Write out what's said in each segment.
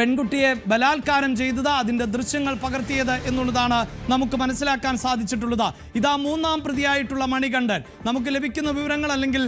പെൺകുട്ടിയെ ബലാത്കാരം ചെയ്തത് അതിന്റെ ദൃശ്യങ്ങൾ പകർത്തിയത് എന്നുള്ളതാണ് നമുക്ക് മനസ്സിലാക്കാൻ സാധിച്ചിട്ടുള്ളത്. ഇതാ മൂന്നാം പ്രതിയായിട്ടുള്ള മണികണ്ഠൻ. നമുക്ക് ലഭിക്കുന്ന വിവരങ്ങൾ അല്ലെങ്കിൽ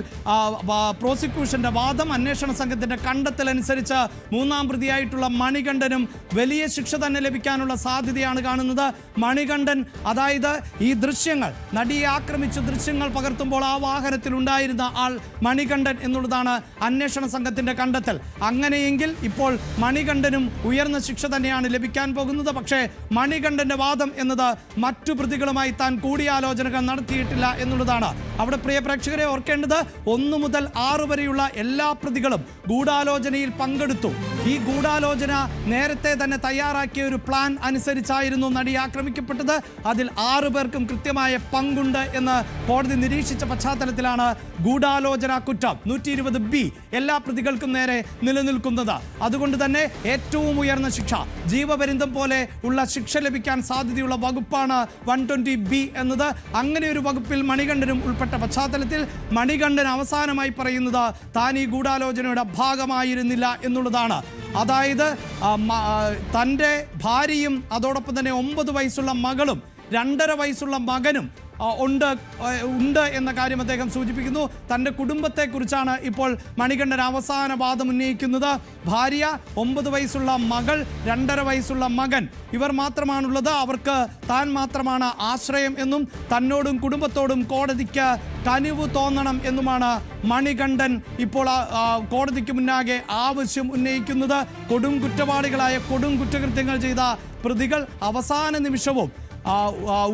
പ്രോസിക്യൂഷന്റെ വാദം അന്വേഷണ സംഘത്തിന്റെ കണ്ടെത്തൽ അനുസരിച്ച് മൂന്നാം പ്രതിയായിട്ടുള്ള മണികണ്ഠനും വലിയ ശിക്ഷ തന്നെ ലഭിക്കാനുള്ള സാധ്യതയാണ് കാണുന്നത്. മണികണ്ഠൻ അതായത് ഈ ദൃശ്യങ്ങൾ നടിയെ ആക്രമിച്ച ദൃശ്യങ്ങൾ പകർത്തുമ്പോൾ ആ വാഹനത്തിൽ ഉണ്ടായിരുന്ന ആൾ മണികണ്ഠൻ എന്നുള്ളതാണ് അന്വേഷണ സംഘത്തിന്റെ കണ്ടെത്തൽ. അങ്ങനെയെങ്കിൽ ഇപ്പോൾ മണികണ്ഠനും ഉയർന്ന ശിക്ഷ തന്നെയാണ് ലഭിക്കാൻ പോകുന്നത്. പക്ഷേ മണികണ്ഠന്റെ വാദം എന്നത് മറ്റു പ്രതികളുമായി താൻ കൂടിയാലോചനകൾ നടത്തിയിട്ടില്ല എന്നുള്ളതാണ്. അവിടെ പ്രിയ പ്രേക്ഷകരെ ഓർക്കേണ്ടത് ഒന്നു മുതൽ ആറു വരെയുള്ള എല്ലാ പ്രതികളും ഗൂഢാലോചനയിൽ പങ്കെടുത്തു. ഈ ഗൂഢാലോചന നേരത്തെ തന്നെ തയ്യാറാക്കിയ ഒരു പ്ലാൻ അനുസരിച്ചായിരുന്നു നടി ആക്രമിക്കപ്പെട്ടത്. അതിൽ ആറു പേർക്കും കൃത്യമായ പങ്കുണ്ട് എന്ന് കോടതി നിരീക്ഷിച്ച പശ്ചാത്തലത്തിലാണ് ഗൂഢാലോചന കുറ്റം നൂറ്റി ബി എല്ലാ പ്രതികൾക്കും നേരെ നിലനിൽക്കുന്നത്. അതുകൊണ്ട് തന്നെ ഏറ്റവും ഉയർന്ന ശിക്ഷ. ജീവപര്യന്തം പോലെ ഉള്ള ശിക്ഷ ലഭിക്കാൻ സാധ്യതയുള്ള വകുപ്പാണ് വൺ ട്വന്റി ബി എന്നത്. അങ്ങനെ ഒരു വകുപ്പിൽ മണികണ്ഠനും ഉൾപ്പെട്ട പശ്ചാത്തലത്തിൽ മണികണ്ഠൻ അവസാനമായി പറയുന്നത് താൻ ഈ ഗൂഢാലോചനയുടെ ഭാഗമായിരുന്നില്ല എന്നുള്ളതാണ്. അതായത് തന്റെ ഭാര്യയും അതോടൊപ്പം തന്നെ ഒമ്പത് വയസ്സുള്ള മകളും രണ്ടര വയസ്സുള്ള മകനും ഉണ്ട് ഉണ്ട് എന്ന കാര്യം അദ്ദേഹം സൂചിപ്പിക്കുന്നു. തന്റെ കുടുംബത്തെക്കുറിച്ചാണ് ഇപ്പോൾ മണികണ്ഠൻ അവസാന വാദം ഉന്നയിക്കുന്നത്. ഭാര്യ ഒമ്പത് വയസ്സുള്ള മകൾ രണ്ടര വയസ്സുള്ള മകൻ. ഇവർ മാത്രമാണുള്ളത് അവർക്ക് താൻ മാത്രമാണ് ആശ്രയം എന്നും തന്നോടും കുടുംബത്തോടും കോടതിക്ക് കനിവ് തോന്നണം എന്നുമാണ് മണികണ്ഠൻ ഇപ്പോൾ കോടതിക്ക് മുന്നാകെ ആവശ്യം ഉന്നയിക്കുന്നത്. കൊടും കുറ്റവാളികളായ കൊടും കുറ്റകൃത്യങ്ങൾ ചെയ്ത പ്രതികൾ അവസാന നിമിഷവും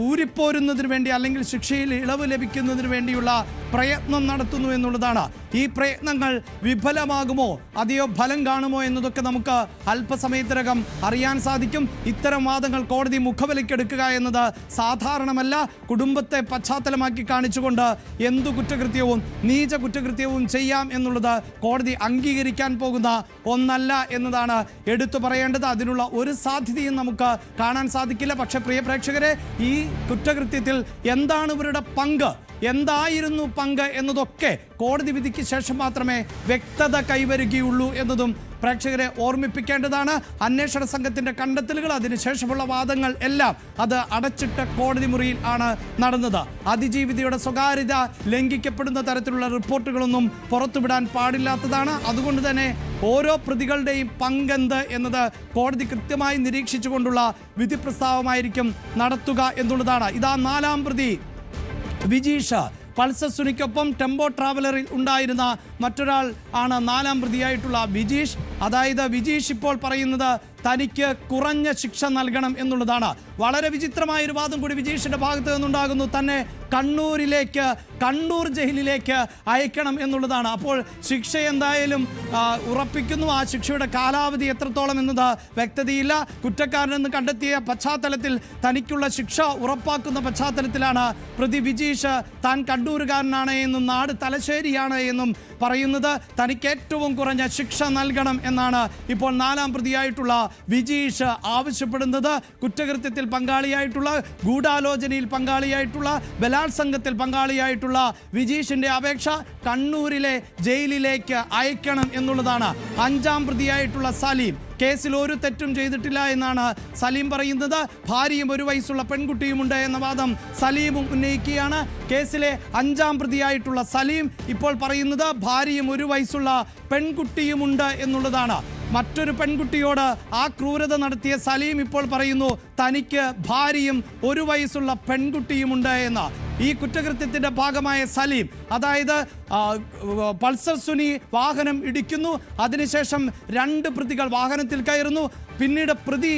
ഊരിപ്പോരുന്നതിന് വേണ്ടി അല്ലെങ്കിൽ ശിക്ഷയിൽ ഇളവ് ലഭിക്കുന്നതിന് വേണ്ടിയുള്ള പ്രയത്നം നടത്തുന്നു എന്നുള്ളതാണ്. ഈ പ്രയത്നങ്ങൾ വിഫലമാകുമോ? അതെയോ ഫലം കാണുമോ എന്നതൊക്കെ നമുക്ക് അല്പസമയത്തിനകം അറിയാൻ സാധിക്കും. ഇത്തരം വാദങ്ങൾ കോടതി മുഖവിലയ്ക്കെടുക്കുക എന്നത് സാധാരണമല്ല. കുടുംബത്തെ പശ്ചാത്തലമാക്കി കാണിച്ചുകൊണ്ട് എന്തു കുറ്റകൃത്യവും നീച കുറ്റകൃത്യവും ചെയ്യാം എന്നുള്ളത് കോടതി അംഗീകരിക്കാൻ പോകുന്ന ഒന്നല്ല എന്നതാണ് എടുത്തു പറയേണ്ടത്. അതിനുള്ള ഒരു സാധ്യതയും നമുക്ക് കാണാൻ സാധിക്കില്ല. പക്ഷേ പ്രിയ പ്രേക്ഷകരെ ഈ കുറ്റകൃത്യത്തിൽ എന്താണ് ഇവരുടെ പങ്ക്? എന്തായിരുന്നു പങ്ക് എന്നതൊക്കെ കോടതി വിധിക്ക് ശേഷം മാത്രമേ വ്യക്തത കൈവരുകയുള്ളൂ എന്നതും പ്രേക്ഷകരെ ഓർമ്മിപ്പിക്കേണ്ടതാണ്. അന്വേഷണ സംഘത്തിന്റെ കണ്ടെത്തലുകൾ അതിനുശേഷമുള്ള വാദങ്ങൾ എല്ലാം അത് അടച്ചിട്ട കോടതി മുറിയിൽ ആണ് നടന്നത്. അതിജീവിതയുടെ സ്വകാര്യത ലംഘിക്കപ്പെടുന്ന തരത്തിലുള്ള റിപ്പോർട്ടുകളൊന്നും പുറത്തുവിടാൻ പാടില്ലാത്തതാണ്. അതുകൊണ്ട് തന്നെ ഓരോ പ്രതികളുടെയും പങ്കെന്ത് എന്നത് കോടതി കൃത്യമായി നിരീക്ഷിച്ചുകൊണ്ടുള്ള വിധി നടത്തുക എന്നുള്ളതാണ്. ഇതാ നാലാം പ്രതി. വിജീഷ. പൾസർ സുനിക്കൊപ്പം ടെമ്പോ ട്രാവലറിൽ ഉണ്ടായിരുന്ന മറ്റൊരാൾ ആണ് നാലാം പ്രതിയായിട്ടുള്ള വിജീഷ്. അതായത് വിജീഷ് ഇപ്പോൾ പറയുന്നത് തനിക്ക് കുറഞ്ഞ ശിക്ഷ നൽകണം എന്നുള്ളതാണ്. വളരെ വിചിത്രമായ ഒരു വാദം കൂടി വിജീഷിന്റെ ഭാഗത്ത് നിന്നുണ്ടാകുന്നു. തന്നെ കണ്ണൂരിലേക്ക് കണ്ണൂർ ജയിലിലേക്ക് അയക്കണം എന്നുള്ളതാണ്. അപ്പോൾ ശിക്ഷ എന്തായാലും ഉറപ്പിക്കുന്നു. ആ ശിക്ഷയുടെ കാലാവധി എത്രത്തോളം എന്നത് വ്യക്തതയില്ല. കുറ്റക്കാരനെന്ന് കണ്ടെത്തിയ പശ്ചാത്തലത്തിൽ തനിക്കുള്ള ശിക്ഷ ഉറപ്പാക്കുന്ന പശ്ചാത്തലത്തിലാണ് പ്രതി വിജീഷ് താൻ കണ്ണൂരുകാരനാണ് എന്നും നാട് തലശ്ശേരിയാണ് എന്നും പറയുന്നത് തനിക്ക് ഏറ്റവും കുറഞ്ഞ ശിക്ഷ നൽകണം എന്നാണ് ഇപ്പോൾ നാലാം പ്രതിയായിട്ടുള്ള വിജീഷ് ആവശ്യപ്പെടുന്നത്. കുറ്റകൃത്യത്തിൽ പങ്കാളിയായിട്ടുള്ള ഗൂഢാലോചനയിൽ പങ്കാളിയായിട്ടുള്ള ബലാത്സംഗത്തിൽ പങ്കാളിയായിട്ടുള്ള വിജീഷിന്റെ അപേക്ഷ കണ്ണൂരിലെ ജയിലിലേക്ക് അയക്കണം എന്നുള്ളതാണ്. അഞ്ചാം പ്രതിയായിട്ടുള്ള സലീം. കേസിൽ ഒരു തെറ്റും ചെയ്തിട്ടില്ല എന്നാണ് സലീം പറയുന്നത്. ഭാര്യയും ഒരു വയസ്സുള്ള പെൺകുട്ടിയുമുണ്ട് എന്ന വാദം സലീമും ഉന്നയിക്കുകയാണ്. കേസിലെ അഞ്ചാം പ്രതിയായിട്ടുള്ള സലീം ഇപ്പോൾ പറയുന്നത് ഭാര്യയും ഒരു വയസ്സുള്ള പെൺകുട്ടിയുമുണ്ട് എന്നുള്ളതാണ്. മറ്റൊരു പെൺകുട്ടിയോട് ആ ക്രൂരത നടത്തിയ സലീം ഇപ്പോൾ പറയുന്നു തനിക്ക് ഭാര്യയും ഒരു വയസ്സുള്ള പെൺകുട്ടിയുമുണ്ട് എന്ന്. ഈ കുറ്റകൃത്യത്തിന്റെ ഭാഗമായ സലീം അതായത് പൾസർ സുനി വാഹനം ഇടിക്കുന്നു. അതിനുശേഷം രണ്ട് പ്രതികൾ വാഹനത്തിൽ കയറുന്നു. പിന്നീട് പ്രതി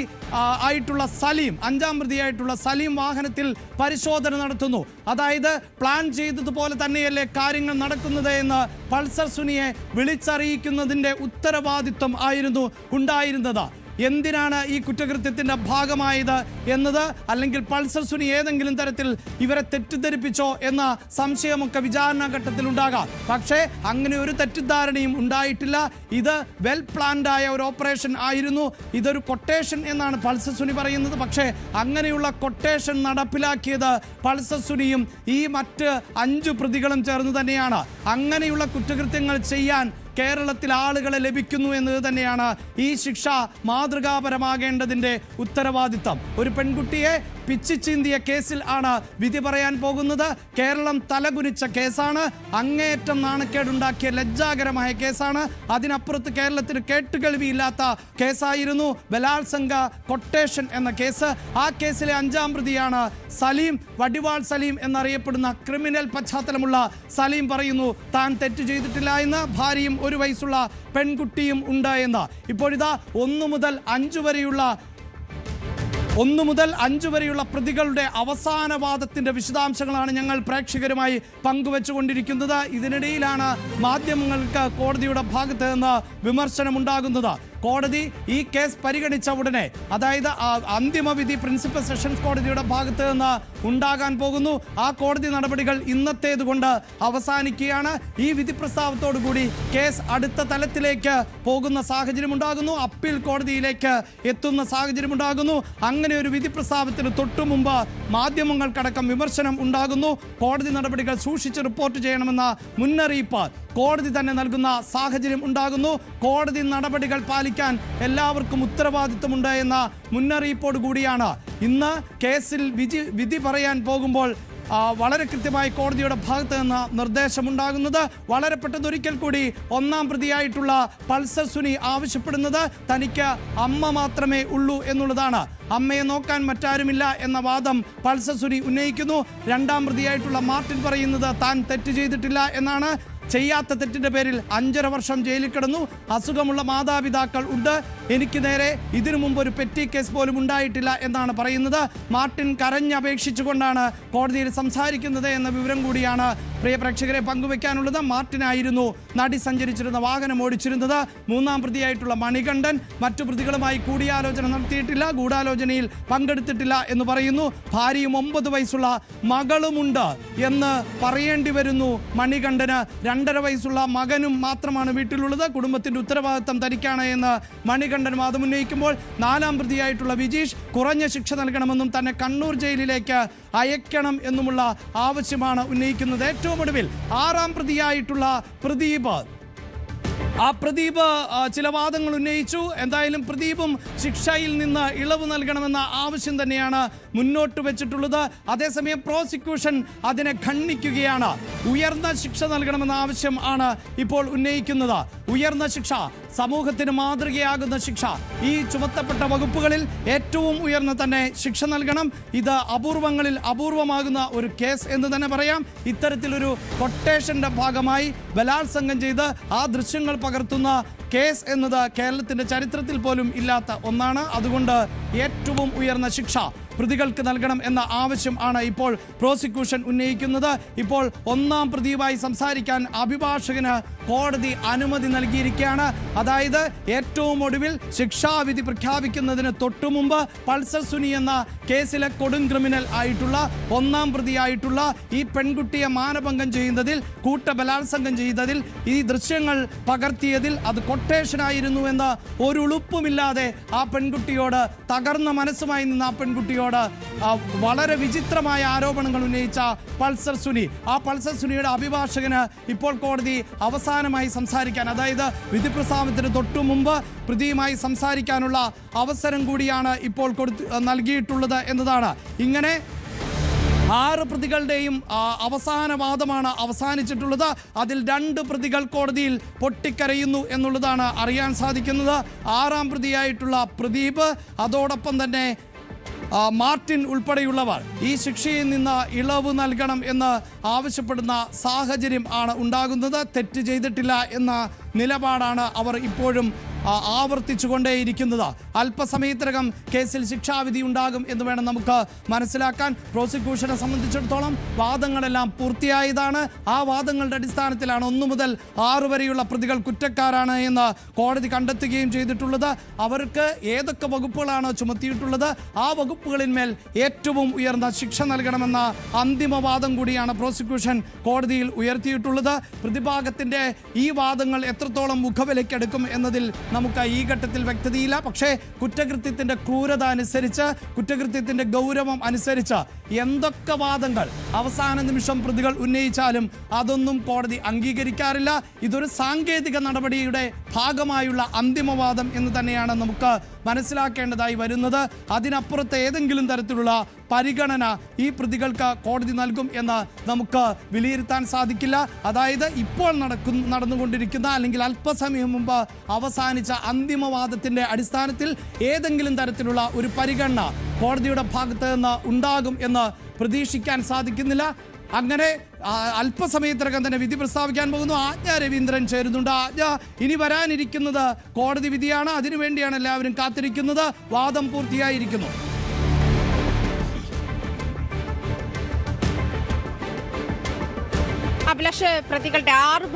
ആയിട്ടുള്ള സലീം അഞ്ചാം പ്രതിയായിട്ടുള്ള സലീം വാഹനത്തിൽ പരിശോധന നടത്തുന്നു. അതായത് പ്ലാൻ ചെയ്തതുപോലെ തന്നെയല്ലേ കാര്യങ്ങൾ നടക്കുന്നത് എന്ന് പൾസർ സുനിയെ വിളിച്ചറിയിക്കുന്നതിന്റെ ഉത്തരവാദിത്വം ആയിരുന്നു ഉണ്ടായിരുന്നത്. എന്തിനാണ് ഈ കുറ്റകൃത്യത്തിന്റെ ഭാഗമായത് എന്നത്? അല്ലെങ്കിൽ പൾസർ സുനി ഏതെങ്കിലും തരത്തിൽ ഇവരെ തെറ്റിദ്ധരിപ്പിച്ചോ എന്ന സംശയമൊക്കെ വിചാരണ ഘട്ടത്തിൽ ഉണ്ടാകാം. പക്ഷേ അങ്ങനെ ഒരു തെറ്റിദ്ധാരണയും ഉണ്ടായിട്ടില്ല. ഇത് വെൽ പ്ലാൻഡ് ആയ ഒരു ഓപ്പറേഷൻ ആയിരുന്നു. ഇതൊരു കൊട്ടേഷൻ എന്നാണ് പൾസർ സുനി പറയുന്നത്. പക്ഷേ അങ്ങനെയുള്ള കൊട്ടേഷൻ നടപ്പിലാക്കിയത് പൾസർ സുനിയും ഈ മറ്റ് അഞ്ചു പ്രതികളും ചേർന്ന് തന്നെയാണ്. അങ്ങനെയുള്ള കുറ്റകൃത്യങ്ങൾ ചെയ്യാൻ കേരളത്തിൽ ആളുകളെ ലഭിക്കുന്നു എന്നത് തന്നെയാണ് ഈ ശിക്ഷ മാതൃകാപരമാകേണ്ടതിന്റെ ഉത്തരവാദിത്തം. ഒരു പെൺകുട്ടിയെ പിച്ചിച്ചീന്തിയ കേസിൽ ആണ് വിധി പറയാൻ പോകുന്നത്. കേരളം തലകുനിച്ച കേസാണ്. അങ്ങേയറ്റം നാണക്കേടുണ്ടാക്കിയ ലജ്ജാകരമായ കേസാണ്. അതിനപ്പുറത്ത് കേരളത്തിന് കേട്ടുകേൾവിയില്ലാത്ത കേസായിരുന്നു ബലാത്സംഗ കൊട്ടേഷൻ എന്ന കേസ്. ആ കേസിലെ അഞ്ചാം പ്രതിയാണ് സലീം വടിവാൾ സലീം എന്നറിയപ്പെടുന്ന ക്രിമിനൽ പശ്ചാത്തലമുള്ള സലീം പറയുന്നു താൻ തെറ്റ് ചെയ്തിട്ടില്ല എന്ന് ഭാര്യയും ഒരു വയസ്സുള്ള പെൺകുട്ടിയും ഉണ്ട് എന്ന്. ഇപ്പോഴിതാ ഒന്നു മുതൽ അഞ്ചു വരെയുള്ള ഒന്നു മുതൽ അഞ്ചു വരെയുള്ള പ്രതികളുടെ അവസാന വാദത്തിന്റെ വിശദാംശങ്ങളാണ് ഞങ്ങൾ പ്രേക്ഷകരുമായി പങ്കുവെച്ചുകൊണ്ടിരിക്കുന്നത്. ഇതിനിടയിലാണ് മാധ്യമങ്ങൾക്ക് കോടതിയുടെ ഭാഗത്ത് നിന്ന് വിമർശനമുണ്ടാകുന്നത്. കോടതി ഈ കേസ് പരിഗണിച്ച ഉടനെ അതായത് അന്തിമ വിധി പ്രിൻസിപ്പൽ സെഷൻസ് കോടതിയുടെ ഭാഗത്ത് നിന്ന് ഉണ്ടാകാൻ പോകുന്നു. ആ കോടതി നടപടികൾ ഇന്നത്തേത് കൊണ്ട് അവസാനിക്കുകയാണ്. ഈ വിധി പ്രസ്താവത്തോടുകൂടി കേസ് അടുത്ത തലത്തിലേക്ക് പോകുന്ന സാഹചര്യം ഉണ്ടാകുന്നു. അപ്പീൽ കോടതിയിലേക്ക് എത്തുന്ന സാഹചര്യം ഉണ്ടാകുന്നു. അങ്ങനെ ഒരു വിധി പ്രസ്താവത്തിന് തൊട്ടു മുമ്പ് മാധ്യമങ്ങൾക്കടക്കം വിമർശനം ഉണ്ടാകുന്നു. കോടതി നടപടികൾ സൂക്ഷിച്ച് റിപ്പോർട്ട് ചെയ്യണമെന്ന മുന്നറിയിപ്പ് കോടതി തന്നെ നൽകുന്ന സാഹചര്യം ഉണ്ടാകുന്നു. കോടതി നടപടികൾ പാലിക്കാൻ എല്ലാവർക്കും ഉത്തരവാദിത്വമുണ്ട് എന്ന മുന്നറിയിപ്പോട് കൂടിയാണ്. ഇന്ന് കേസിൽ വിധി വിധി പറയാൻ പോകുമ്പോൾ വളരെ കൃത്യമായി കോടതിയുടെ ഭാഗത്ത് നിന്ന് നിർദ്ദേശമുണ്ടാകുന്നത് വളരെ പെട്ടെന്ന് ഒരിക്കൽ കൂടി ഒന്നാം പ്രതിയായിട്ടുള്ള പൾസർ സുനി ആവശ്യപ്പെടുന്നത് തനിക്ക് അമ്മ മാത്രമേ ഉള്ളൂ എന്നുള്ളതാണ്. അമ്മയെ നോക്കാൻ മറ്റാരുമില്ല എന്ന വാദം പൾസർ സുനി ഉന്നയിക്കുന്നു. രണ്ടാം പ്രതിയായിട്ടുള്ള മാർട്ടിൻ പറയുന്നത് താൻ തെറ്റ് ചെയ്തിട്ടില്ല എന്നാണ്. ചെയ്യാത്ത തെറ്റിന്റെ പേരിൽ അഞ്ചര വർഷം ജയിലിൽ കിടന്നു. അസുഖമുള്ള മാതാപിതാക്കൾ ഉണ്ട്. എനിക്ക് നേരെ ഇതിനു മുമ്പ് ഒരു പെറ്റി കേസ് പോലും ഉണ്ടായിട്ടില്ല എന്നാണ് പറയുന്നത്. മാർട്ടിൻ കരഞ്ഞപേക്ഷിച്ചുകൊണ്ടാണ് കോടതിയിൽ സംസാരിക്കുന്നത് എന്ന വിവരം കൂടിയാണ് പ്രിയ പ്രേക്ഷകരെ പങ്കുവെക്കാനുള്ളത്. മാർട്ടിനായിരുന്നു നടി സഞ്ചരിച്ചിരുന്ന വാഹനം ഓടിച്ചിരുന്നത്. മൂന്നാം പ്രതിയായിട്ടുള്ള മണികണ്ഠൻ മറ്റു പ്രതികളുമായി കൂടിയാലോചന നടത്തിയിട്ടില്ല. ഗൂഢാലോചനയിൽ പങ്കെടുത്തിട്ടില്ല എന്ന് പറയുന്നു. ഭാര്യയും ഒമ്പത് വയസ്സുള്ള മകളുമുണ്ട് എന്ന് പറയേണ്ടി വരുന്നു മണികണ്ഠന്. രണ്ടര വയസ്സുള്ള മകനും മാത്രമാണ് വീട്ടിലുള്ളത്. കുടുംബത്തിന്റെ ഉത്തരവാദിത്തം തനിക്കാണ് എന്ന് മണികണ്ഠൻ വാദമുന്നയിക്കുമ്പോൾ നാലാം പ്രതിയായിട്ടുള്ള വിജീഷ് കുറഞ്ഞ ശിക്ഷ നൽകണമെന്നും തന്നെ കണ്ണൂർ ജയിലിലേക്ക് അയക്കണം എന്നുമുള്ള ആവശ്യമാണ് ഉന്നയിക്കുന്നത്. ഏറ്റവും ഒടുവിൽ ആറാം പ്രതിയായിട്ടുള്ള പ്രദീപ് ആ പ്രദീപ് ചില വാദങ്ങൾ ഉന്നയിച്ചു. എന്തായാലും പ്രദീപും ശിക്ഷയിൽ നിന്ന് ഇളവ് നൽകണമെന്ന ആവശ്യം തന്നെയാണ് മുന്നോട്ട് വെച്ചിട്ടുള്ളത്. അതേസമയം പ്രോസിക്യൂഷൻ അതിനെ ഖണ്ഡിക്കുകയാണ്. ഉയർന്ന ശിക്ഷ നൽകണമെന്ന ആവശ്യം ആണ് ഇപ്പോൾ ഉന്നയിക്കുന്നത്. ഉയർന്ന ശിക്ഷ സമൂഹത്തിന് മാതൃകയാകുന്ന ശിക്ഷ. ഈ ചുമത്തപ്പെട്ട വകുപ്പുകളിൽ ഏറ്റവും ഉയർന്ന തന്നെ ശിക്ഷ നൽകണം. ഇത് അപൂർവങ്ങളിൽ അപൂർവമാകുന്ന ഒരു കേസ് എന്ന് തന്നെ പറയാം. ഇത്തരത്തിലൊരു കൊട്ടേഷന്റെ ഭാഗമായി ബലാത്സംഗം ചെയ്ത് ആ ദൃശ്യങ്ങൾ പകർത്തുന്ന കേസ് എന്നത് കേരളത്തിന്റെ ചരിത്രത്തിൽ പോലും ഇല്ലാത്ത ഒന്നാണ്. അതുകൊണ്ട് ഏറ്റവും ഉയർന്ന ശിക്ഷ പ്രതികൾക്ക് നൽകണം എന്ന ആവശ്യം ആണ് ഇപ്പോൾ പ്രോസിക്യൂഷൻ ഉന്നയിക്കുന്നത്. ഇപ്പോൾ ഒന്നാം പ്രതിയുമായി സംസാരിക്കാൻ അഭിഭാഷകന് കോടതി അനുമതി നൽകിയിരിക്കുകയാണ്. അതായത് ഏറ്റവും ഒടുവിൽ ശിക്ഷാവിധി പ്രഖ്യാപിക്കുന്നതിന് തൊട്ടുമുമ്പ് പൾസർ സുനി എന്ന കേസിലെ കൊടും ക്രിമിനൽ ആയിട്ടുള്ള ഒന്നാം പ്രതിയായിട്ടുള്ള ഈ പെൺകുട്ടിയെ മാനഭംഗം ചെയ്യുന്നതിൽ കൂട്ട ബലാത്സംഗം ചെയ്തതിൽ ഈ ദൃശ്യങ്ങൾ പകർത്തിയതിൽ അത് കൊട്ടേഷനായിരുന്നു എന്ന് ഒരു ഉളുപ്പുമില്ലാതെ ആ പെൺകുട്ടിയോട് തകർന്ന മനസ്സുമായി നിന്ന് ആ പെൺകുട്ടിയോട് ആ, വളരെ വിചിത്രമായ ആരോപണങ്ങൾ ഉന്നയിച്ച പൾസർ സുനി. ആ പൾസർ സുനിയുടെ അഭിഭാഷകന് ഇപ്പോൾ കോടതി അവസാനമായി സംസാരിക്കാൻ അതായത് വിധി പ്രസ്താവത്തിന് തൊട്ടു മുമ്പ് പ്രതിയുമായി സംസാരിക്കാനുള്ള അവസരം കൂടിയാണ് ഇപ്പോൾ കൊടുത്ത് നൽകിയിട്ടുള്ളത് എന്നതാണ്. ഇങ്ങനെ ആറ് പ്രതികളുടെയും അവസാന വാദമാണ് അവസാനിച്ചിട്ടുള്ളത്. അതിൽ രണ്ട് പ്രതികൾ കോടതിയിൽ പൊട്ടിക്കരയുന്നു എന്നുള്ളതാണ് അറിയാൻ സാധിക്കുന്നത്. ആറാം പ്രതിയായിട്ടുള്ള പ്രദീപ് അതോടൊപ്പം തന്നെ മാർട്ടിൻ ഉൾപ്പെടെയുള്ളവർ ഈ ശിക്ഷയിൽ നിന്ന് ഇളവ് നൽകണം എന്ന് ആവശ്യപ്പെടുന്ന സാഹചര്യം ആണ് ഉണ്ടാകുന്നത്. തെറ്റ് ചെയ്തിട്ടില്ല എന്ന നിലപാടാണ് അവർ ഇപ്പോഴും ആവർത്തിച്ചു ആവർത്തിച്ചുകൊണ്ടേയിരിക്കുന്നത്. അല്പസമയത്തിനകം കേസിൽ ശിക്ഷാവിധി ഉണ്ടാകും എന്ന് വേണം നമുക്ക് മനസ്സിലാക്കാൻ. പ്രോസിക്യൂഷനെ സംബന്ധിച്ചിടത്തോളം വാദങ്ങളെല്ലാം പൂർത്തിയായതാണ്. ആ വാദങ്ങളുടെ അടിസ്ഥാനത്തിലാണ് ഒന്നു മുതൽ ആറു വരെയുള്ള പ്രതികൾ കുറ്റക്കാരാണ് എന്ന് കോടതി കണ്ടെത്തുകയും ചെയ്തിട്ടുള്ളത്. അവർക്ക് ഏതൊക്കെ വകുപ്പുകളാണ് ചുമത്തിയിട്ടുള്ളത്? ആ വകുപ്പുകളിന്മേൽ ഏറ്റവും ഉയർന്ന ശിക്ഷ നൽകണമെന്ന അന്തിമ വാദം കൂടിയാണ് പ്രോസിക്യൂഷൻ കോടതിയിൽ ഉയർത്തിയിട്ടുള്ളത്. പ്രതിഭാഗത്തിന്റെ ഈ വാദങ്ങൾ എത്രത്തോളം മുഖവിലയ്ക്കെടുക്കും എന്നതിൽ നമുക്ക് ഈ ഘട്ടത്തിൽ വ്യക്തതയില്ല. പക്ഷേ കുറ്റകൃത്യത്തിന്റെ ക്രൂരത അനുസരിച്ച് കുറ്റകൃത്യത്തിന്റെ ഗൗരവം അനുസരിച്ച് എന്തൊക്കെ വാദങ്ങൾ അവസാന നിമിഷം പ്രതികൾ ഉന്നയിച്ചാലും അതൊന്നും കോടതി അംഗീകരിക്കാറില്ല. ഇതൊരു സാങ്കേതിക നടപടിയുടെ ഭാഗമായുള്ള അന്തിമവാദം എന്ന് തന്നെയാണ് നമുക്ക് മനസ്സിലാക്കേണ്ടതായി വരുന്നത്. അതിനപ്പുറത്തെ ഏതെങ്കിലും തരത്തിലുള്ള പരിഗണന ഈ പ്രതികൾക്ക് കോടതി നൽകും എന്ന് നമുക്ക് വിലയിരുത്താൻ സാധിക്കില്ല. അതായത് ഇപ്പോൾ നടക്കും നടന്നുകൊണ്ടിരിക്കുന്ന അല്ലെങ്കിൽ അല്പസമയം മുമ്പ് അവസാനിച്ച അന്തിമവാദത്തിന്റെ അടിസ്ഥാനത്തിൽ ഏതെങ്കിലും തരത്തിലുള്ള ഒരു പരിഗണന കോടതിയുടെ ഭാഗത്ത് നിന്ന് ഉണ്ടാകും എന്ന് പ്രതീക്ഷിക്കാൻ സാധിക്കുന്നില്ല. അങ്ങനെ അല്പസമയത്തിനകം തന്നെ വിധി പ്രസ്താവിക്കാൻ പോകുന്നു. ആജ്ഞ രവീന്ദ്രൻ ചേരുന്നുണ്ട്. ആജ്ഞ ഇനി വരാനിരിക്കുന്നത് കോടതി വിധിയാണ്. അതിനുവേണ്ടിയാണ് എല്ലാവരും കാത്തിരിക്കുന്നത്. വാദം പൂർത്തിയായിരിക്കുന്നു. അഭിലാഷ് പ്രതികളുടെ ആറ്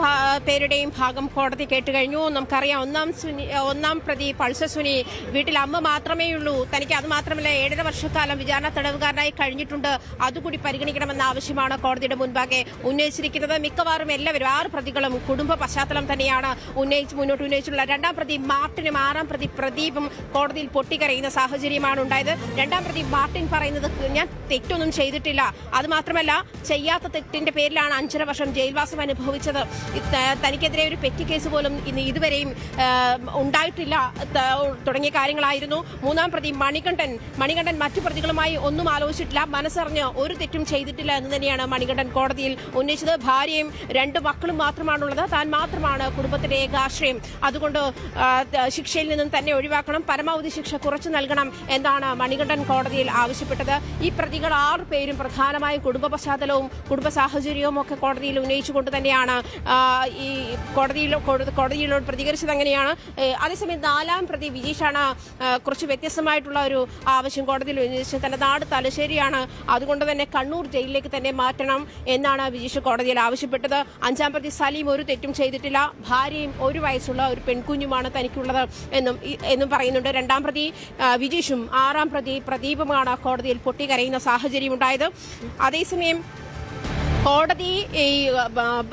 പേരുടെയും ഭാഗം കോടതി കേട്ടുകഴിഞ്ഞു. നമുക്കറിയാം ഒന്നാം സുനി ഒന്നാം പ്രതി പൾസർ സുനി വീട്ടിൽ അമ്മ മാത്രമേ ഉള്ളൂ. തനിക്ക് അത് മാത്രമല്ല ഏഴര വർഷക്കാലം വിചാരണ തടവുകാരനായി കഴിഞ്ഞിട്ടുണ്ട്. അതുകൂടി പരിഗണിക്കണമെന്ന ആവശ്യമാണ് കോടതിയുടെ മുൻപാകെ ഉന്നയിച്ചിരിക്കുന്നത്. മിക്കവാറും എല്ലാവരും ആറ് പ്രതികളും കുടുംബ പശ്ചാത്തലം തന്നെയാണ് ഉന്നയിച്ച് മുന്നോട്ട് ഉന്നയിച്ചിട്ടുള്ളത് രണ്ടാം പ്രതി മാർട്ടിനും ആറാം പ്രതി പ്രദീപും കോടതിയിൽ പൊട്ടിക്കരയുന്ന സാഹചര്യമാണ് ഉണ്ടായത്. രണ്ടാം പ്രതി മാർട്ടിൻ പറയുന്നത് ഞാൻ തെറ്റൊന്നും ചെയ്തിട്ടില്ല. അത് മാത്രമല്ല ചെയ്യാത്ത തെറ്റിന്റെ പേരിലാണ് അഞ്ചര വർഷം ജയിൽവാസം അനുഭവിച്ചത്. തനിക്കെതിരെ ഒരു പെറ്റി കേസ് പോലും ഇന്ന് ഇതുവരെയും ഉണ്ടായിട്ടില്ല. തുടങ്ങിയ കാര്യങ്ങളായിരുന്നു. മൂന്നാം പ്രതി മണികണ്ഠൻ മണികണ്ഠൻ മറ്റു പ്രതികളുമായി ഒന്നും ആലോചിച്ചിട്ടില്ല. മനസ്സറിഞ്ഞ് ഒരു തെറ്റും ചെയ്തിട്ടില്ല എന്ന് തന്നെയാണ് മണികണ്ഠൻ കോടതിയിൽ ഉന്നയിച്ചത്. ഭാര്യയും രണ്ട് മക്കളും മാത്രമാണുള്ളത്. താൻ മാത്രമാണ് കുടുംബത്തിന്റെ ഏകാശ്രയം. അതുകൊണ്ട് ശിക്ഷയിൽ നിന്നും തന്നെ ഒഴിവാക്കണം. പരമാവധി ശിക്ഷ കുറച്ചു നൽകണം എന്നാണ് മണികണ്ഠൻ കോടതിയിൽ ആവശ്യപ്പെട്ടത്. ഈ പ്രതികൾ ആറ് പേരും പ്രധാനമായും കുടുംബ പശ്ചാത്തലവും കുടുംബ സാഹചര്യവും ഒക്കെ കോടതിയിൽ ഉന്നയിച്ചുകൊണ്ട് തന്നെയാണ് ഈ കോടതിയിൽ കോടതിയിലോട് പ്രതികരിച്ചത് അങ്ങനെയാണ്. അതേസമയം നാലാം പ്രതി വിജീഷാണ് കുറച്ച് വ്യത്യസ്തമായിട്ടുള്ള ഒരു ആവശ്യം കോടതിയിൽ ഉന്നയിച്ചത്. തന്റെ നാട് തലശ്ശേരിയാണ്. അതുകൊണ്ട് തന്നെ കണ്ണൂർ ജയിലിലേക്ക് തന്നെ മാറ്റണം എന്നാണ് വിജീഷ് കോടതിയിൽ ആവശ്യപ്പെട്ടത്. അഞ്ചാം പ്രതി സലീം ഒരു തെറ്റും ചെയ്തിട്ടില്ല. ഭാര്യയും ഒരു വയസ്സുള്ള ഒരു പെൺകുഞ്ഞുമാണ് തനിക്കുള്ളത് എന്നും എന്നും പറയുന്നുണ്ട്. രണ്ടാം പ്രതി വിജീഷും ആറാം പ്രതി പ്രദീപുമാണ് കോടതിയിൽ പൊട്ടിക്കരയുന്ന സാഹചര്യം ഉണ്ടായത് അതേസമയം കോടതി ഈ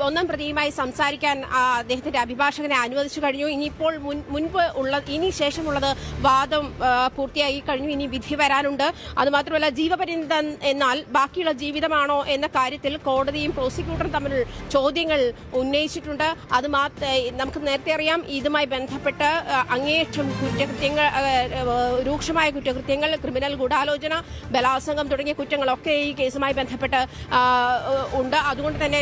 ഒന്നാം പ്രതിയുമായി സംസാരിക്കാൻ അദ്ദേഹത്തിന്റെ അഭിഭാഷകനെ അനുവദിച്ചു കഴിഞ്ഞു. ഇനിയിപ്പോൾ മുൻ- മുൻപ് ഉള്ള ഇനി ശേഷമുള്ളത് വാദം പൂർത്തിയായി കഴിഞ്ഞു. ഇനി വിധി വരാനുണ്ട്. അതുമാത്രമല്ല ജീവപര്യന്തം എന്നാൽ ബാക്കിയുള്ള ജീവിതമാണോ എന്ന കാര്യത്തിൽ കോടതിയും പ്രോസിക്യൂട്ടറും തമ്മിൽ ചോദ്യങ്ങൾ ഉന്നയിച്ചിട്ടുണ്ട്. അത് നമുക്ക് നേരത്തെ അറിയാം ഇതുമായി ബന്ധപ്പെട്ട് അങ്ങേയറ്റം കുറ്റകൃത്യങ്ങൾ രൂക്ഷമായ കുറ്റകൃത്യങ്ങൾ ക്രിമിനൽ ഗൂഢാലോചന ബലാത്സംഗം തുടങ്ങിയ കുറ്റങ്ങളൊക്കെ ഈ കേസുമായി ബന്ധപ്പെട്ട് ഉണ്ട്. അതുകൊണ്ട് തന്നെ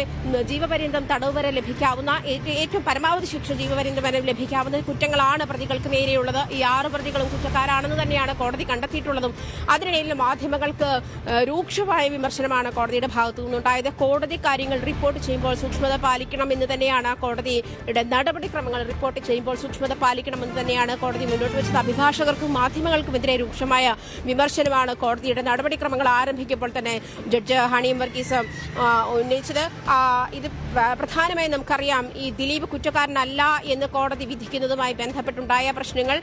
ജീവപര്യന്തം തടവ് വരെ ലഭിക്കാവുന്ന ഏറ്റവും പരമാവധി ശിക്ഷ ജീവപര്യന്തം വരെ ലഭിക്കാവുന്ന കുറ്റങ്ങളാണ് പ്രതികൾക്ക് നേരെയുള്ളത്. ഈ ആറ് പ്രതികളും കുറ്റക്കാരാണെന്ന് തന്നെയാണ് കോടതി കണ്ടെത്തിയിട്ടുള്ളതും. അതിനിടയിൽ മാധ്യമങ്ങൾക്ക് രൂക്ഷമായ വിമർശനമാണ് കോടതിയുടെ ഭാഗത്തു നിന്നുണ്ടായത്. കോടതി കാര്യങ്ങൾ റിപ്പോർട്ട് ചെയ്യുമ്പോൾ സൂക്ഷ്മത പാലിക്കണം എന്ന് തന്നെയാണ് കോടതിയുടെ നടപടിക്രമങ്ങൾ റിപ്പോർട്ട് ചെയ്യുമ്പോൾ സൂക്ഷ്മത പാലിക്കണമെന്ന് തന്നെയാണ് കോടതി മുന്നോട്ട് വെച്ചത്. അഭിഭാഷകർക്കും മാധ്യമങ്ങൾക്കുമെതിരെ രൂക്ഷമായ വിമർശനമാണ് കോടതിയുടെ നടപടിക്രമങ്ങൾ ആരംഭിക്കുമ്പോൾ തന്നെ ജഡ്ജ് ഹണിയും വർഗീസ് ഉന്നയിച്ചത്. ഇത് പ്ര- പ്രധാനമായും നമുക്കറിയാം ഈ ദിലീപ് കുറ്റക്കാരനല്ല എന്ന് കോടതി വിധിക്കുന്നതുമായി ബന്ധപ്പെട്ടുണ്ടായ പ്രശ്നങ്ങൾ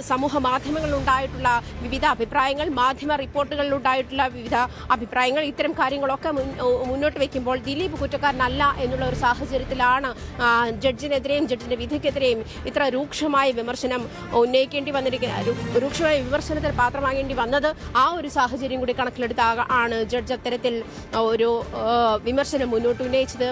സമൂഹ മാധ്യമങ്ങളിലുണ്ടായിട്ടുള്ള വിവിധ അഭിപ്രായങ്ങൾ മാധ്യമ റിപ്പോർട്ടുകളിലുണ്ടായിട്ടുള്ള വിവിധ അഭിപ്രായങ്ങൾ ഇത്തരം കാര്യങ്ങളൊക്കെ മുന്നോട്ട് വയ്ക്കുമ്പോൾ ദിലീപ് കുറ്റക്കാരനല്ല എന്നുള്ള ഒരു സാഹചര്യത്തിലാണ് ജഡ്ജിനെതിരെയും ജഡ്ജിന്റെ വിധിക്കെതിരെയും ഇത്ര രൂക്ഷമായ വിമർശനം ഉന്നയിക്കേണ്ടി വന്നിരിക്കുന്ന രൂക്ഷമായ വിമർശനത്തിന് പാത്രമാകേണ്ടി വന്നത് ആ ഒരു സാഹചര്യം കൂടി കണക്കിലെടുത്ത ആണ് ജഡ്ജ് അത്തരത്തിൽ ഒരു വിമർശനം മുന്നോട്ട് ഉന്നയിച്ചത്.